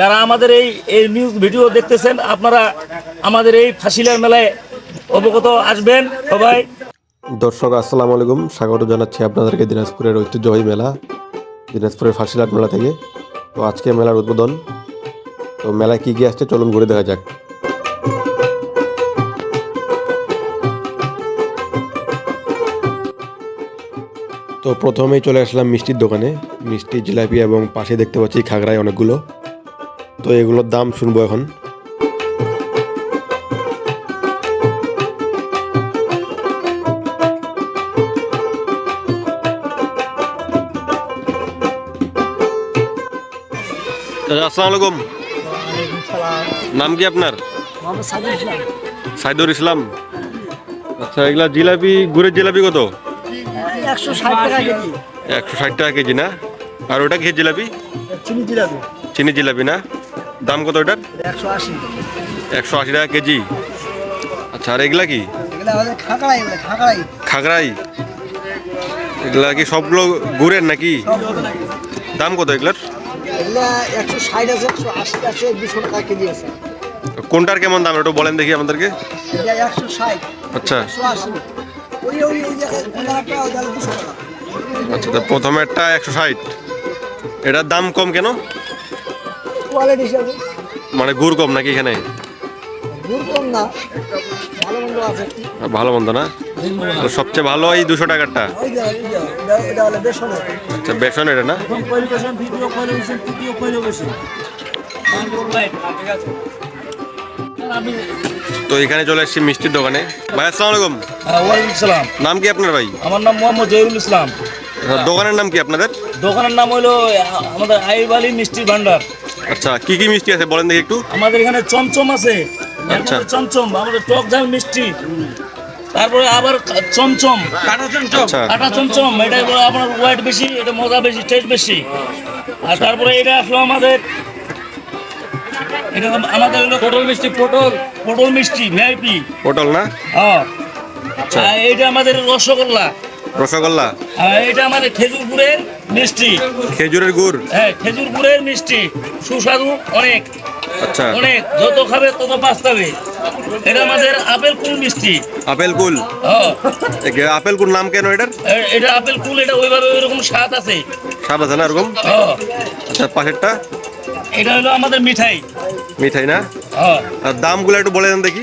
যারা আমাদের এই এই নিউজ ভিডিও দেখতেছেন, আপনারা আমাদের এই ফাঁসিলার মেলায় অবগত আসবেন। সবাই দর্শক, আসসালামু আলাইকুম। স্বাগত জানাচ্ছি আপনাদেরকে দিনাজপুরের ঐতিহ্যবাহী মেলা, দিনাজপুরের ফাঁসিলাট মেলা থেকে। তো আজকে মেলার উদ্বোধন। তো মেলায় কী কী আসছে চলুন ঘুরে দেখা যাক। তো প্রথমেই চলে আসলাম মিষ্টির দোকানে। মিষ্টি জিলাপি এবং পাশে দেখতে পাচ্ছি খাগড়ায় অনেকগুলো। তো এগুলোর দাম শুনব এখন। আসসালামু আলাইকুম। নাম কি আপনার? সাইদুর ইসলাম। আচ্ছা এগুলা জিলাপি গুড়ের জিলাপি কত? একশো ষাট টাকা কেজি। একশো ষাট টাকা কেজি না? আর ওটা ঘি জিলাপি? চিনি জিলাপি। চিনি জিলাপি না? দাম কত ওটার একশো আশি। একশো আশি টাকা কেজি। আচ্ছা আর এগুলা কি? খাগড়াই এগুলা কি সবগুলো গুড়ের নাকি? দাম কত এগুলার? কোনটার কেমন দাম? একটু বলেন দেখি আমাদেরকে। আচ্ছা। আচ্ছা তো প্রথমেরটা একশো ষাট। এটার দাম কম কেন? কোয়ালিটি হিসাবে। মানে গুড় কম নাকি এখানে? দূর কম না ভালো মন্দ আছে। ভালো মন্দ না? তো সবচেয়ে ভালো এই দুশো টাকারটা। আচ্ছা বেসন এটা না? তো এখানে চলে এসেছি মিষ্টির দোকানে। ভাই আসসালামু আলাইকুম। হ্যাঁ, ওয়ালাইকুম সালাম। নাম কি আপনার ভাই? আমার নাম মোহাম্মদ জহিরুল ইসলাম। দোকানের নাম কি আপনাদের? দোকানের নাম হলো আমাদের আইব আলী মিষ্টির ভান্ডার। আচ্ছা কি কি মিষ্টি আছে বলেন দেখি একটু? আমাদের এখানে চমচম আছে। আচ্ছা। চমচম আমাদের টক ঝাল মিষ্টি। তারপরে আবার চমচম। কাটা চমচম। আচ্ছা। কাটা চমচম এটা হলো আপনার ওয়েট বেশি এটা মজা বেশি টেস্ট বেশি। আর তারপরে এটা আসলো আমাদের এটা আমাদের হলো পটল মিষ্টি পটল। পটল মিষ্টি ভিআইপি পটল না? হ্যাঁ। আচ্ছা। এইটা আমাদের রসগোল্লা। রসগোল্লা? এটা আমাদের খেজুর গুড়ের মিষ্টি। খেজুরের গুড়? হ্যাঁ খেজুর গুড়ের মিষ্টি। সুস্বাদু অনেক। আচ্ছা। অনেক। যত খাবে তত পাস্তাবে। এটা আমাদের আপেল কুল মিষ্টি। আপেল কুল? হ্যাঁ আপেল কুল নাম কেন এটার? এটা আপেল কুল এটা ওইভাবে ওইরকম স্বাদ আছে। স্বাদ আছে না এরকম? হ্যাঁ আচ্ছা পাশেরটা? এটা হলো আমাদের মিঠাই। মিঠাই না? হ্যাঁ আর দামগুলো একটু বলে দেন দেখি।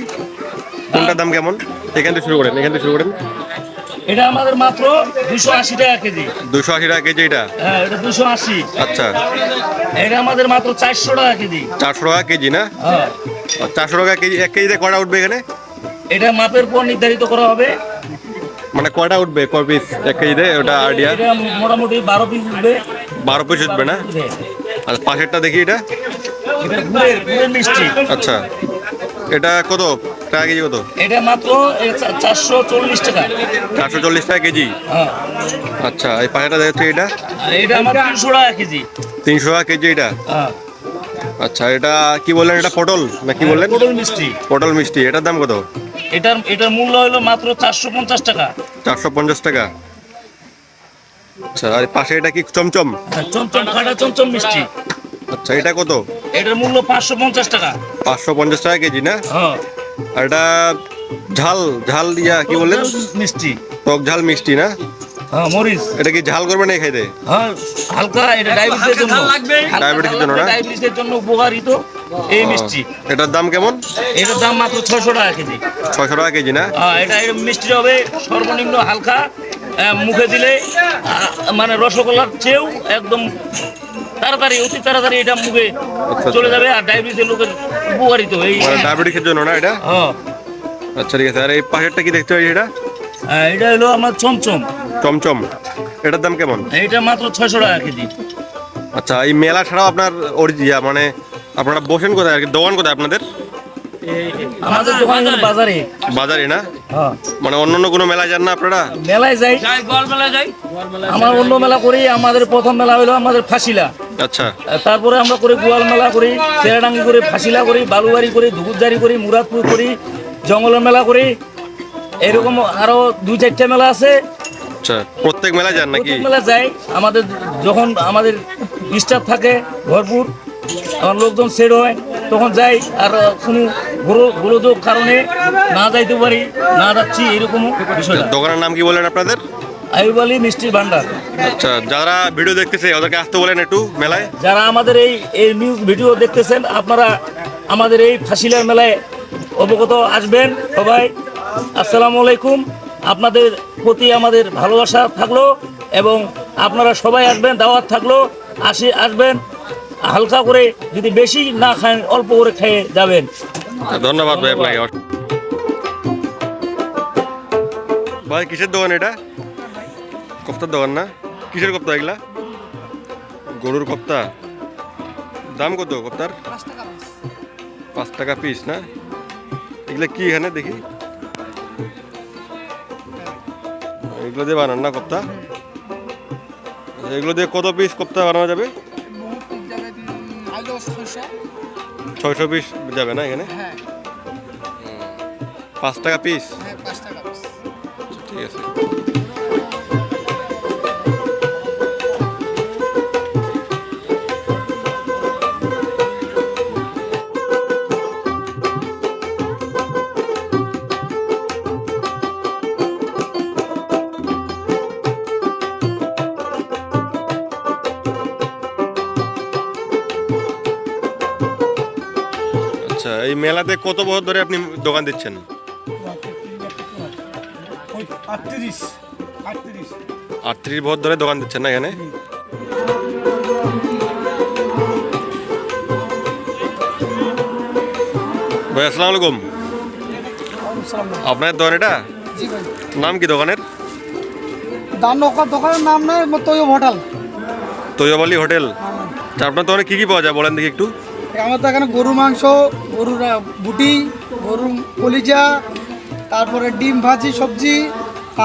কোনটার দাম কেমন? এখান থেকে শুরু করেন এখান থেকে শুরু করেন। এটা আমাদের মাত্র দুশো আশি টাকা কেজি। দুশো আশি টাকা কেজি এটা? হ্যাঁ এটা দুশো আশি। আচ্ছা। এটা আমাদের মাত্র চারশো টাকা কেজি। চারশো টাকা কেজি না? হ্যাঁ। আর চারশো টাকা কেজি এক কেজিতে কয়টা উঠবে এখানে? এটা মাপের পর নির্ধারিত করা হবে। মানে কটা উঠবে কয় পিস এক কেজিতে? ওটা আইডিয়া মোটামুটি বারো পিস উঠবে। বারো পিস উঠবে না? আর পাশেরটা দেখি এটা? এটা গুড়ের গুড়ের মিষ্টি। আচ্ছা। এটা কত? টাকা কেজি কত? এটা মাত্র চারশো চল্লিশ টাকা। চারশো চল্লিশ টাকা কেজি? হ্যাঁ। আচ্ছা এই পাশেরটা দেখছি এটা? এটা আমার তিনশো টাকা কেজি। তিনশো টাকা কেজি এটা? হ্যাঁ। আচ্ছা এটা কি বললেন এটা পটল না কি বললেন? পটল মিষ্টি। পটল মিষ্টি এটার দাম কত? এটার এটার মূল্য হলো মাত্র চারশো পঞ্চাশ টাকা। চারশো পঞ্চাশ টাকা। আচ্ছা আর পাশে এটা কি চমচম? চমচম খাটা চমচম মিষ্টি। আচ্ছা এটা কত? এটার মূল্য পাঁচশো পঞ্চাশ টাকা। পাঁচশো পঞ্চাশ টাকা কেজি না? হ্যাঁ। এটা ঝাল ঝাল ইয়া কি বললেন? মিষ্টি। টক ঝাল মিষ্টি না? হ্যাঁ মরিচ। এটা কি ঝাল করবে না খাইতে? হ্যাঁ হালকা এটা ডায়াবেটিসের জন্য। ডায়াবেটিসের জন্য না? ডায়াবেটিসের জন্য উপকারিত এই মিষ্টি। এটার দাম কেমন? এটার দাম মাত্র ছশো টাকা কেজি। ছয়শো টাকা কেজি না? হ্যাঁ এটা এটা মিষ্টি হবে সর্বনিম্ন হালকা মুখে দিলে মানে রসগোল্লার চেয়েও একদম তাড়াতাড়ি অতি তাড়াতাড়ি এটা মুখে আচ্ছা। চলে যাবে আর ডায়াবেটিসের লোকের উপকারিত এই মানে ডায়াবেটিসের জন্য না এটা? হ্যাঁ। আচ্ছা ঠিক আছে। আর এই পাশেরটা কি দেখতে পাই এটা? এটা হলো আমার চমচম। চমচম। এটার দাম কেমন? এটা মাত্র ছয়শো টাকা কেজি। আচ্ছা এই মেলা ছাড়াও আপনার ওরিজিয়া মানে আপনারা বসেন কোথায় আর কি? দোকান কোথায় আপনাদের? আমাদের দোকান বাজারে। বাজারে। না? হ্যাঁ। মানে অন্য অন্য কোনো মেলায় যান না আপনারা? মেলায় যাই। আমার অন্য মেলা করি আমাদের প্রথম মেলা হলো আমাদের ফাঁসিলা। আচ্ছা। তারপরে আমরা করি গোয়াল মেলা করি চেরাডাঙ্গি করি ফাঁসিলা করি বালুবাড়ি করি ধুকুরজারি করি মুরাদপুর করি জঙ্গলের মেলা করি। এরকম আরও দুই চারটা মেলা আছে। আচ্ছা প্রত্যেক মেলা যান নাকি? মেলা যাই। আমাদের যখন আমাদের স্টাফ থাকে ভরপুর আমার লোকজন সেট হয়। তখন যাই আর কোনো গোলো গোলযোগ কারণে না যাইতে পারি না যাচ্ছি এরকম বিষয়টা। দোকানের নাম কি বলেন আপনাদের? আইব আলী মিষ্টির ভান্ডার। আচ্ছা যারা ভিডিও দেখতেছে ওদেরকে আসতে বলেন একটু মেলায়। যারা আমাদের এই এই নিউজ ভিডিও দেখতেছেন আপনারা আমাদের এই ফাঁসিলার মেলায় অবগত আসবেন। সবাই আসসালামু আলাইকুম। আপনাদের প্রতি আমাদের ভালোবাসা থাকল এবং আপনারা সবাই আসবেন দাওয়াত থাকল আসি আসবেন। হালকা করে যদি বেশি না খান অল্প করে খেয়ে যাবেন। ধন্যবাদ ভাই আপনাকে। ভাই কিসের দোকান এটা? কপ্তার দোকান না? কিসের কপ্তা এগুলা? গরুর কপ্তা। দাম কত কপ্তার? পাঁচ টাকা পিস না? এগুলা কি এখানে দেখি? এগুলো দিয়ে বানান না কপ্তা? এগুলো দিয়ে কত পিস কপ্তা বানানো যাবে? ছয়শো। পিস যাবে না এখানে? পাঁচ টাকা পিস ঠিক আছে। এই মেলাতে কত বছর ধরে আপনি দোকান দিচ্ছেন? আটত্রিশ। বছর ধরে দোকান দিচ্ছেন না এখানে? ভাই আসসালামু আলাইকুম। আপনার দোকান এটা? নাম কি দোকানের? দোকানের নাম নয় তৈব হোটেল। তৈয়বালি হোটেল। আচ্ছা, আপনার দোকানে কি কি পাওয়া যায় বলেন দেখি একটু। আমার তো এখানে গরু মাংস গরুর বুটি গরুর কলিজা তারপরে ডিম ভাজি সবজি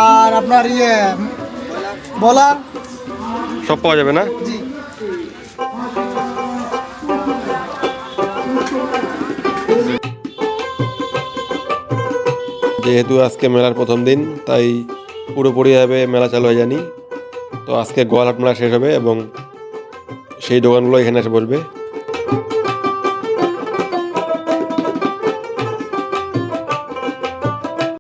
আর আপনার ইয়ে বলা। সব পাওয়া যাবে না? জি। যেহেতু আজকে মেলার প্রথম দিন তাই পুরোপুরিভাবে মেলা চালু হয়ে যায়নি। তো আজকে গোয়ালহাট মেলা শেষ হবে এবং সেই দোকানগুলো এখানে এসে বসবে।